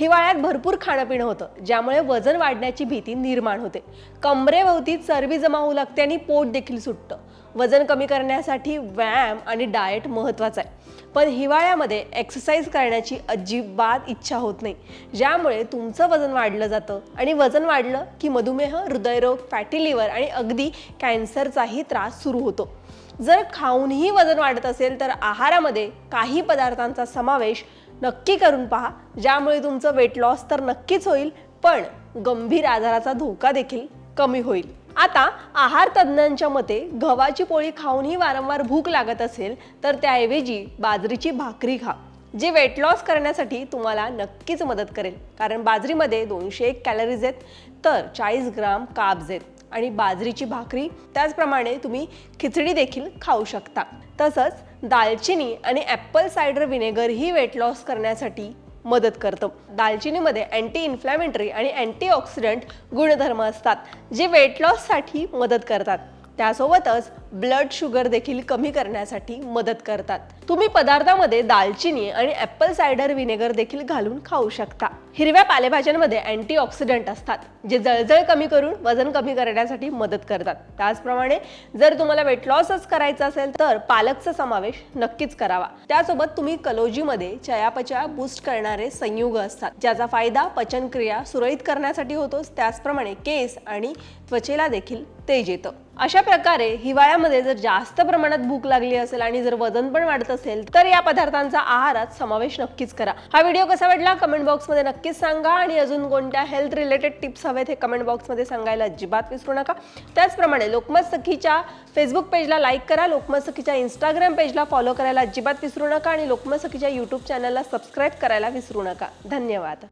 हिवाळ्यात भरपूर खाणं पिणं होतं ज्यामुळे वजन वाढण्याची भीती निर्माण होते. कमरेभोवती चरबी जमा होऊ लागते आणि पोट देखील सुटतं. वजन कमी करण्यासाठी व्यायाम आणि डाएट महत्त्वाचा आहे. पण हिवाळ्यामध्ये एक्सरसाइज करण्याची अजिबात इच्छा होत नाही. ज्यामुळे तुमचं वजन वाढलं जातं. आणि वजन वाढलं की मधुमेह हृदयरोग फॅटी लिव्हर आणि अगदी कॅन्सरचाही त्रास सुरू होतो. जर खाऊनही वजन वाढत असेल तर आहारामध्ये काही पदार्थांचा समावेश नक्की करून पहा. ज्यामुळे तुमचं वेट लॉस तर नक्कीच होईल पण गंभीर आजाराचा धोका देखील कमी होईल. आता आहार तज्ज्ञांच्या मते गव्हाची पोळी खाऊनही वारंवार भूक लागत असेल तर त्याऐवजी बाजरीची भाकरी खा जी वेट लॉस करण्यासाठी तुम्हाला नक्कीच मदत करेल. कारण बाजरीमध्ये दोनशे एक कॅलरीज आहेत तर चाळीस ग्राम काब्ज आहेत. आणि बाजरीची भाकरी त्याचप्रमाणे तुम्ही खिचडी देखील खाऊ शकता. तसंच दालचिनी आणि ॲपल सायडर व्हिनेगर ही वेट लॉस करण्यासाठी मदत करतं. दालचिनीमध्ये अँटी इन्फ्लॅमेटरी आणि अँटीऑक्सिडंट गुणधर्म असतात जे वेट लॉससाठी मदत करतात. त्यासोबतच ब्लड शुगर देखील कमी करण्यासाठी मदत करतात. तुम्ही पदार्थामध्ये दालचिनी आणि ॲपल सायडर व्हिनेगर देखील घालून खाऊ शकता. हिरव्या पालेभाज्यांमध्ये अँटीऑक्सिडंट असतात जे जळजळ कमी करून वजन कमी करण्यासाठी मदत करतात. त्याचप्रमाणे जर तुम्हाला वेट लॉसच करायचं असेल तर पालकचा समावेश नक्कीच करावा. त्यासोबत तुम्ही कलोजीमध्ये चयापचया बूस्ट करणारे संयुग असतात ज्याचा फायदा पचनक्रिया सुरळीत करण्यासाठी होतोच त्याचप्रमाणे केस आणि त्वचेला देखील तेज येतं. अशा प्रकारे हिवाळ्यामध्ये जर जास्त प्रमाणात भूक लागली असेल आणि जर वजन पण वाढत असेल तर या पदार्थांचा आहारात समावेश नक्कीच करा. हा व्हिडिओ कसा वाटला कमेंट बॉक्समध्ये नक्कीच सांगा आणि अजून कोणत्या हेल्थ रिलेटेड टिप्स हवेत हे कमेंट बॉक्समध्ये सांगायला अजिबात विसरू नका. त्याचप्रमाणे लोकमत सखीच्या फेसबुक पेजला लाईक करा लोकमत सखीच्या इंस्टाग्राम पेजला फॉलो करायला अजिबात विसरू नका आणि लोकमत सखीच्या यूट्यूब चॅनलला सबस्क्राईब करायला विसरू नका. धन्यवाद.